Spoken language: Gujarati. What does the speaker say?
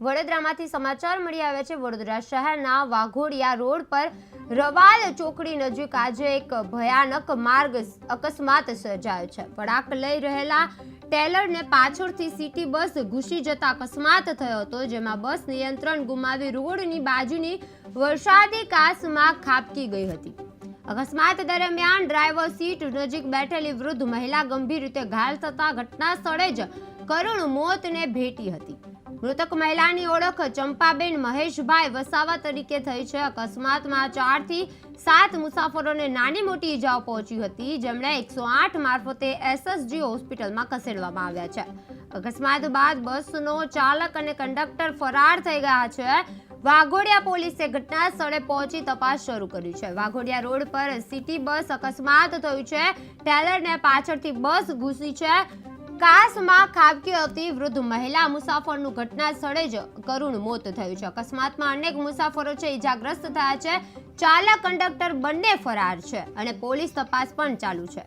વડોદરામાંથી સમાચાર મળી આવ્યા છે. વડોદરા શહેરના વાઘોડિયા રોડ પર રવાલ ચોકડી નજીક આજે એક ભયાનક માર્ગ અકસ્માત સર્જાયો છે. પડાક લઈ રહેલા ટેલરને પાછળથી સિટી બસ ઘૂસી જતા અકસ્માત થયો હતો, જેમાં બસ નિયંત્રણ ગુમાવી રોડની બાજુની વરસાદી કાસમાં ખાબકી ગઈ હતી. અકસ્માત દરમિયાન ડ્રાઈવર સીટ નજીક બેઠેલી વૃદ્ધ મહિલા ગંભીર રીતે ઘાયલ થતા ઘટના સ્થળે જ કરુણ મોતને ભેટી હતી. મૃતક મહિલાની ઓળખ ચંપાબેન મહેશભાઈ વસાવા તરીકે થઈ છે. અકસ્માતમાં ચારથી સાત મુસાફરોને નાની મોટી ઈજાઓ પહોંચી હતી, જેમણે એકસો આઠ મારફતે એસએસજી હોસ્પિટલમાં ખસેડવામાં આવ્યા છે. અકસ્માત બાદ બસનો ચાલક અને કંડક્ટર ફરાર થઈ ગયા છે. વાઘોડિયા પોલીસે ઘટના સ્થળે પહોંચી તપાસ શરૂ કરી છે. વાઘોડિયા રોડ પર સિટી બસ અકસ્માત થયું છે. ટેલરને પાછળથી બસ ઘૂસી છે. કાસમાં ખાબકી હતી વૃદ્ધ મહિલા. મુસાફરનું ઘટના સ્થળે જ કરુણ મોત થયું છે. અકસ્માતમાં અનેક મુસાફરો છે, ઈજાગ્રસ્ત થયા છે. ચાલક, કંડક્ટર બંને ફરાર છે અને પોલીસ તપાસ પણ ચાલુ છે.